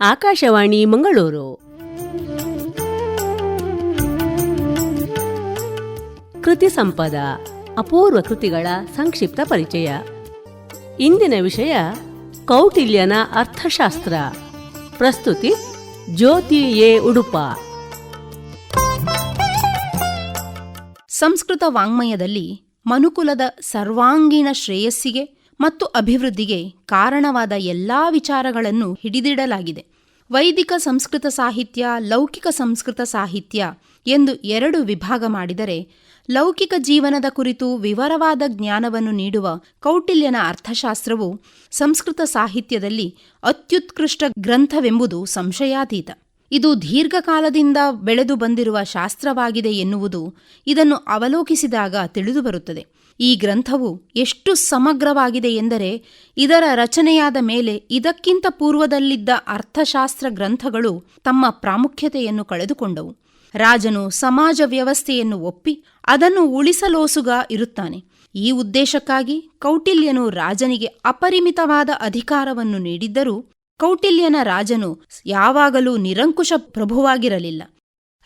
ಆಕಾಶವಾಣಿ ಮಂಗಳೂರು. ಕೃತಿ ಸಂಪದ, ಅಪೂರ್ವ ಕೃತಿಗಳ ಸಂಕ್ಷಿಪ್ತ ಪರಿಚಯ. ಇಂದಿನ ವಿಷಯ, ಕೌಟಿಲ್ಯನ ಅರ್ಥಶಾಸ್ತ್ರ. ಪ್ರಸ್ತುತಿ, ಜ್ಯೋತಿ ಎ ಉಡುಪ. ಸಂಸ್ಕೃತ ವಾಂಗ್ಮಯದಲ್ಲಿ ಮನುಕುಲದ ಸರ್ವಾಂಗೀಣ ಶ್ರೇಯಸ್ಸಿಗೆ ಮತ್ತು ಅಭಿವೃದ್ಧಿಗೆ ಕಾರಣವಾದ ಎಲ್ಲ ವಿಚಾರಗಳನ್ನು ಹಿಡಿದಿಡಲಾಗಿದೆ. ವೈದಿಕ ಸಂಸ್ಕೃತ ಸಾಹಿತ್ಯ, ಲೌಕಿಕ ಸಂಸ್ಕೃತ ಸಾಹಿತ್ಯ ಎಂದು ಎರಡು ವಿಭಾಗ ಮಾಡಿದರೆ, ಲೌಕಿಕ ಜೀವನದ ಕುರಿತು ವಿವರವಾದ ಜ್ಞಾನವನ್ನು ನೀಡುವ ಕೌಟಿಲ್ಯನ ಅರ್ಥಶಾಸ್ತ್ರವು ಸಂಸ್ಕೃತ ಸಾಹಿತ್ಯದಲ್ಲಿ ಅತ್ಯುತ್ಕೃಷ್ಟ ಗ್ರಂಥವೆಂಬುದು ಸಂಶಯಾತೀತ. ಇದು ದೀರ್ಘಕಾಲದಿಂದ ಬೆಳೆದು ಬಂದಿರುವ ಶಾಸ್ತ್ರವಾಗಿದೆ ಎನ್ನುವುದು ಇದನ್ನು ಅವಲೋಕಿಸಿದಾಗ ತಿಳಿದುಬರುತ್ತದೆ. ಈ ಗ್ರಂಥವು ಎಷ್ಟು ಸಮಗ್ರವಾಗಿದೆ ಎಂದರೆ ಇದರ ರಚನೆಯಾದ ಮೇಲೆ ಇದಕ್ಕಿಂತ ಪೂರ್ವದಲ್ಲಿದ್ದ ಅರ್ಥಶಾಸ್ತ್ರ ಗ್ರಂಥಗಳು ತಮ್ಮ ಪ್ರಾಮುಖ್ಯತೆಯನ್ನು ಕಳೆದುಕೊಂಡವು. ರಾಜನು ಸಮಾಜ ವ್ಯವಸ್ಥೆಯನ್ನು ಒಪ್ಪಿ ಅದನ್ನು ಉಳಿಸಲೋಸುಗ ಇರುತ್ತಾನೆ. ಈ ಉದ್ದೇಶಕ್ಕಾಗಿ ಕೌಟಿಲ್ಯನು ರಾಜನಿಗೆ ಅಪರಿಮಿತವಾದ ಅಧಿಕಾರವನ್ನು ನೀಡಿದ್ದರೂ ಕೌಟಿಲ್ಯನ ರಾಜನು ಯಾವಾಗಲೂ ನಿರಂಕುಶ ಪ್ರಭುವಾಗಿರಲಿಲ್ಲ.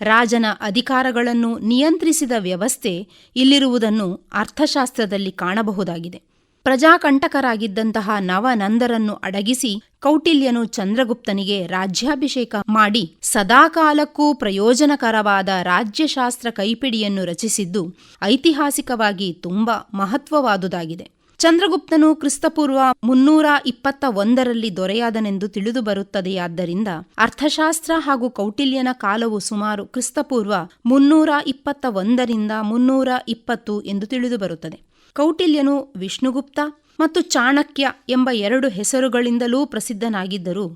ರಾಜನ ಅಧಿಕಾರಗಳನ್ನು ನಿಯಂತ್ರಿಸಿದ ವ್ಯವಸ್ಥೆ ಇಲ್ಲಿರುವುದನ್ನು ಅರ್ಥಶಾಸ್ತ್ರದಲ್ಲಿ ಕಾಣಬಹುದಾಗಿದೆ. ಪ್ರಜಾಕಂಟಕರಾಗಿದ್ದಂತಹ ನವನಂದರನ್ನು ಅಡಗಿಸಿ ಕೌಟಿಲ್ಯನು ಚಂದ್ರಗುಪ್ತನಿಗೆ ರಾಜ್ಯಾಭಿಷೇಕ ಮಾಡಿ ಸದಾಕಾಲಕ್ಕೂ ಪ್ರಯೋಜನಕರವಾದ ರಾಜ್ಯಶಾಸ್ತ್ರ ಕೈಪಿಡಿಯನ್ನು ರಚಿಸಿದ್ದು ಐತಿಹಾಸಿಕವಾಗಿ ತುಂಬ ಮಹತ್ವವಾದುದಾಗಿದೆ. ಚಂದ್ರಗುಪ್ತನು ಕ್ರಿಸ್ತಪೂರ್ವ ಮುನ್ನೂರ ಇಪ್ಪತ್ತ ಒಂದರಲ್ಲಿ ದೊರೆಯಾದನೆಂದು ತಿಳಿದು ಬರುತ್ತದೆಯಾದ್ದರಿಂದ ಅರ್ಥಶಾಸ್ತ್ರ ಹಾಗೂ ಕೌಟಿಲ್ಯನ ಕಾಲವು ಸುಮಾರು ಕ್ರಿಸ್ತಪೂರ್ವ ಮುನ್ನೂರ ಇಪ್ಪತ್ತ ಒಂದರಿಂದ ಮುನ್ನೂರ ಇಪ್ಪತ್ತು ಎಂದು ತಿಳಿದುಬರುತ್ತದೆ ಕೌಟಿಲ್ಯನು ವಿಷ್ಣುಗುಪ್ತ ಮತ್ತು ಚಾಣಕ್ಯ ಎಂಬ ಎರಡು ಹೆಸರುಗಳಿಂದಲೂ ಪ್ರಸಿದ್ಧನಾಗಿದ್ದರೂ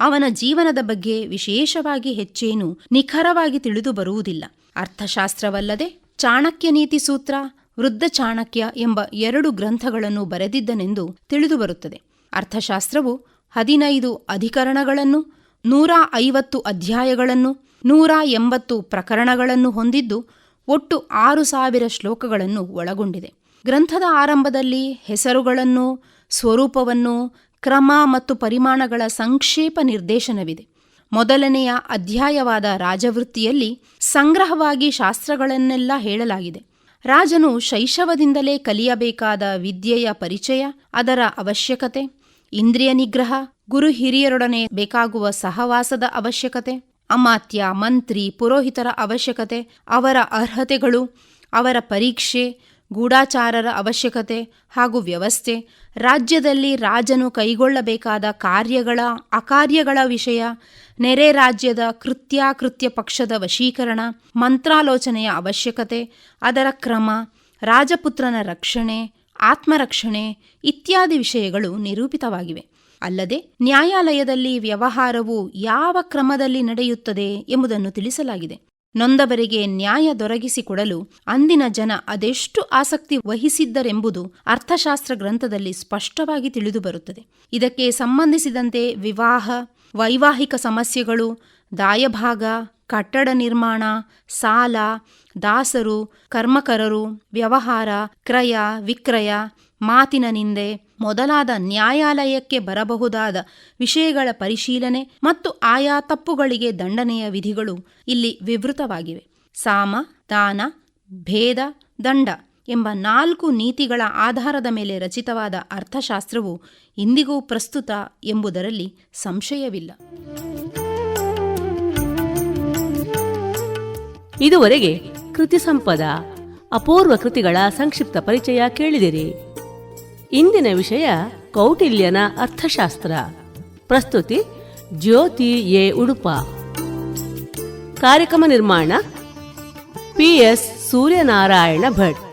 ಅವನ ಜೀವನದ ಬಗ್ಗೆ ವಿಶೇಷವಾಗಿ ಹೆಚ್ಚೇನು ನಿಖರವಾಗಿ ತಿಳಿದು ಬರುವುದಿಲ್ಲ. ಅರ್ಥಶಾಸ್ತ್ರವಲ್ಲದೆ ಚಾಣಕ್ಯ ನೀತಿ ಸೂತ್ರ ವೃದ್ಧ ಚಾಣಕ್ಯ ಎಂಬ ಎರಡು ಗ್ರಂಥಗಳನ್ನು ಬರೆದಿದ್ದನೆಂದು ತಿಳಿದುಬರುತ್ತದೆ. ಅರ್ಥಶಾಸ್ತ್ರವು ಹದಿನೈದು ಅಧಿಕರಣಗಳನ್ನು, ನೂರ ಐವತ್ತು ಅಧ್ಯಾಯಗಳನ್ನು, ನೂರ ಎಂಬತ್ತು ಪ್ರಕರಣಗಳನ್ನು ಹೊಂದಿದ್ದು ಒಟ್ಟು ಆರು ಸಾವಿರ ಶ್ಲೋಕಗಳನ್ನು ಒಳಗೊಂಡಿದೆ. ಗ್ರಂಥದ ಆರಂಭದಲ್ಲಿ ಹೆಸರುಗಳನ್ನು, ಸ್ವರೂಪವನ್ನು, ಕ್ರಮ ಮತ್ತು ಪರಿಮಾಣಗಳ ಸಂಕ್ಷೇಪ ನಿರ್ದೇಶನವಿದೆ. ಮೊದಲನೆಯ ಅಧ್ಯಾಯವಾದ ರಾಜವೃತ್ತಿಯಲ್ಲಿ ಸಂಗ್ರಹವಾಗಿ ಶಾಸ್ತ್ರಗಳನ್ನೆಲ್ಲ ಹೇಳಲಾಗಿದೆ. ರಾಜನು ಶೈಶವದಿಂದಲೇ ಕಲಿಯಬೇಕಾದ ವಿದ್ಯೆಯ ಪರಿಚಯ, ಅದರ ಅವಶ್ಯಕತೆ, ಇಂದ್ರಿಯ ನಿಗ್ರಹ, ಗುರು ಹಿರಿಯರೊಡನೆ ಬೇಕಾಗುವ ಸಹವಾಸದ ಅವಶ್ಯಕತೆ, ಅಮಾತ್ಯ ಮಂತ್ರಿ ಪುರೋಹಿತರ ಅವಶ್ಯಕತೆ, ಅವರ ಅರ್ಹತೆಗಳು, ಅವರ ಪರೀಕ್ಷೆ ಗೂಢಾಚಾರರ ಅವಶ್ಯಕತೆ ಹಾಗೂ ವ್ಯವಸ್ಥೆ, ರಾಜ್ಯದಲ್ಲಿ ರಾಜನು ಕೈಗೊಳ್ಳಬೇಕಾದ ಕಾರ್ಯಗಳ ಅಕಾರ್ಯಗಳ ವಿಷಯ, ನೆರೆ ರಾಜ್ಯದ ಕೃತ್ಯಾಕೃತ್ಯ ಪಕ್ಷದ ವಶೀಕರಣ, ಮಂತ್ರಾಲೋಚನೆಯ ಅವಶ್ಯಕತೆ, ಅದರ ಕ್ರಮ, ರಾಜಪುತ್ರನ ರಕ್ಷಣೆ, ಆತ್ಮರಕ್ಷಣೆ ಇತ್ಯಾದಿ ವಿಷಯಗಳು ನಿರೂಪಿತವಾಗಿವೆ. ಅಲ್ಲದೆ ನ್ಯಾಯಾಲಯದಲ್ಲಿ ವ್ಯವಹಾರವು ಯಾವ ಕ್ರಮದಲ್ಲಿ ನಡೆಯುತ್ತದೆ ಎಂಬುದನ್ನು ತಿಳಿಸಲಾಗಿದೆ. ನೊಂದವರಿಗೆ ನ್ಯಾಯ ದೊರಕಿಸಿಕೊಡಲು ಅಂದಿನ ಜನ ಅದೆಷ್ಟು ಆಸಕ್ತಿ ವಹಿಸಿದ್ದರೆಂಬುದು ಅರ್ಥಶಾಸ್ತ್ರ ಗ್ರಂಥದಲ್ಲಿ ಸ್ಪಷ್ಟವಾಗಿ ತಿಳಿದುಬರುತ್ತದೆ. ಇದಕ್ಕೆ ಸಂಬಂಧಿಸಿದಂತೆ ವಿವಾಹ, ವೈವಾಹಿಕ ಸಮಸ್ಯೆಗಳು, ದಾಯಭಾಗ, ಕಟ್ಟಡ ನಿರ್ಮಾಣ, ಸಾಲ, ದಾಸರು, ಕರ್ಮಕರರು, ವ್ಯವಹಾರ, ಕ್ರಯ, ವಿಕ್ರಯ ಮಾತಿನ ನಿಂದೆ ಮೊದಲಾದ ನ್ಯಾಯಾಲಯಕ್ಕೆ ಬರಬಹುದಾದ ವಿಷಯಗಳ ಪರಿಶೀಲನೆ ಮತ್ತು ಆಯಾ ತಪ್ಪುಗಳಿಗೆ ದಂಡನೆಯ ವಿಧಿಗಳು ಇಲ್ಲಿ ವಿವೃತವಾಗಿವೆ. ಸಾಮ, ದಾನ, ಭೇದ, ದಂಡ ಎಂಬ ನಾಲ್ಕು ನೀತಿಗಳ ಆಧಾರದ ಮೇಲೆ ರಚಿತವಾದ ಅರ್ಥಶಾಸ್ತ್ರವು ಇಂದಿಗೂ ಪ್ರಸ್ತುತ ಎಂಬುದರಲ್ಲಿ ಸಂಶಯವಿಲ್ಲ. ಇದುವರೆಗೆ ಕೃತಿ ಸಂಪದ ಅಪೂರ್ವ ಕೃತಿಗಳ ಸಂಕ್ಷಿಪ್ತ ಪರಿಚಯ ಕೇಳಿದಿರಿ. ಇಂದಿನ ವಿಷಯ ಕೌಟಿಲ್ಯನ ಅರ್ಥಶಾಸ್ತ್ರ. ಪ್ರಸ್ತುತಿ ಜ್ಯೋತಿ ಎ ಉಡುಪ. ಕಾರ್ಯಕ್ರಮ ನಿರ್ಮಾಣ ಪಿಎಸ್ ಸೂರ್ಯನಾರಾಯಣ ಭಟ್.